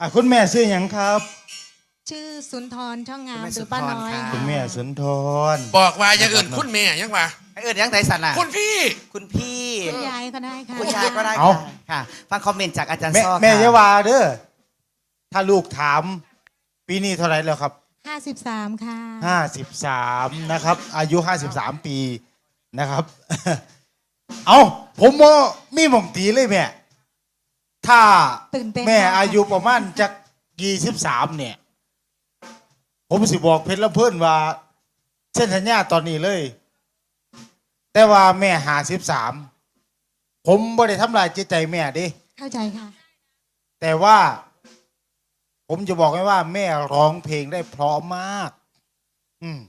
อะคุณแม่ชื่อหยังครับ ชื่อสุนทรช่องงามคุณแม่หรือป้าน้อยสุนทรค่ะคุณแม่สุนทรบอกว่าอย่างอื่นคุณแม่ยังว่าไอ้เอิญยังไงสันน่ะคุณพี่ คุณพี่ คุณยายก็ได้ค่ะคุณยายก็ได้เอาค่ะค่ะ ฟังคอมเมนต์จากอาจารย์แม่ซอแม่ค่ะอยาวาเด้อถ้าลูกถาม ปีนี้เท่าไหร่แล้วครับห้าสิบสามค่ะห้าสิบสามนะครับ อายุห้าสิบสามปีนะครับ เอาผมว่ามีหม่องตีเลยแม่ ถ้าตื่นเต้นแม่ค่ะอายุประมาณจากยี่สิบสามเนี่ย ผมสิบอกเพชรละเพื่อนว่าเส้นสัญญาตอนนี้เลย แต่ว่าแม่หาสิบสามผมไม่ได้ทำลายจิตใจแม่เดิ เข้าใจค่ะ แต่ว่าผมจะบอกไว้ว่า แม่ร้องเพลงได้เพราะมาก อืม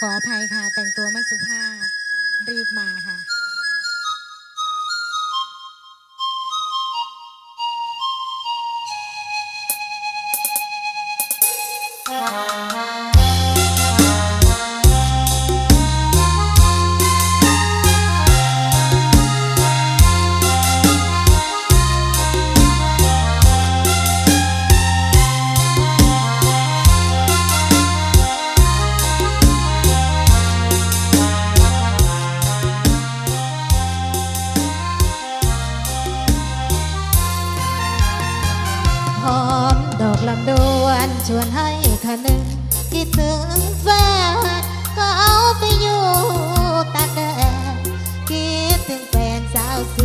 ขออภัยค่ะ แต่งตัวไม่สุภาพ รีบมาค่ะ วนชวนให้คะนึงคิดถึงแฟนก็เอาไปอยู่ตาแดงคิดถึงแฟนสาวส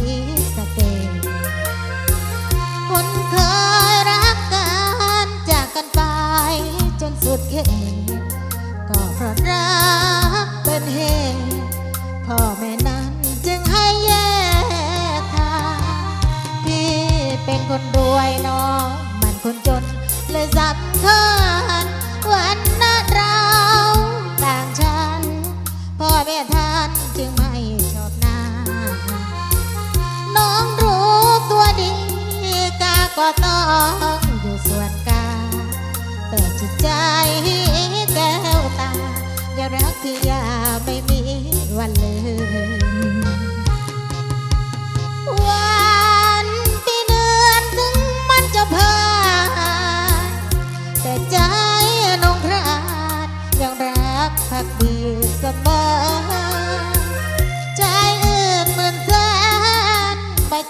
คัญวันนั้นเราต่างฉันพ่อแม่ท่านจึงไม่ชอบหน้า น้องรู้ตัวดีกาก็ต้องอยู่ส่วนกางแต่จิตใจแก้วตาอย่ารักที่อยาไม่มี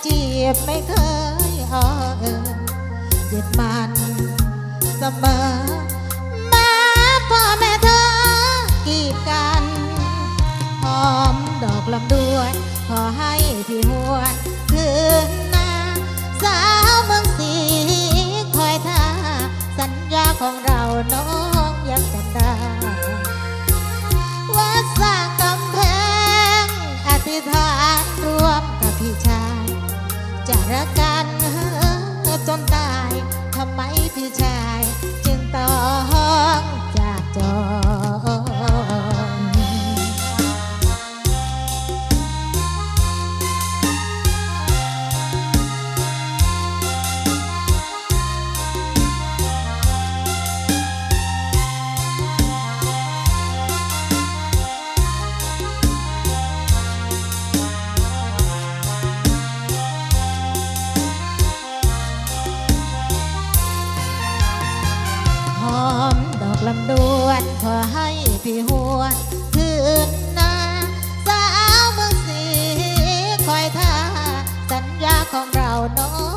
จีบไม่เคยอ่อเอินยึดมันเสมอแม้พ่อแม่เธอกีดกันหอมดอกลำดวนขอให้พี่หวนคืนนาสา รักกันจนตาย ทำไมพี่ชาย จึงต้องจากจอ วดวนขอให้พี่หวนคืนนาสาวเมืองสีคอยท่าสัญญาของเราน้อง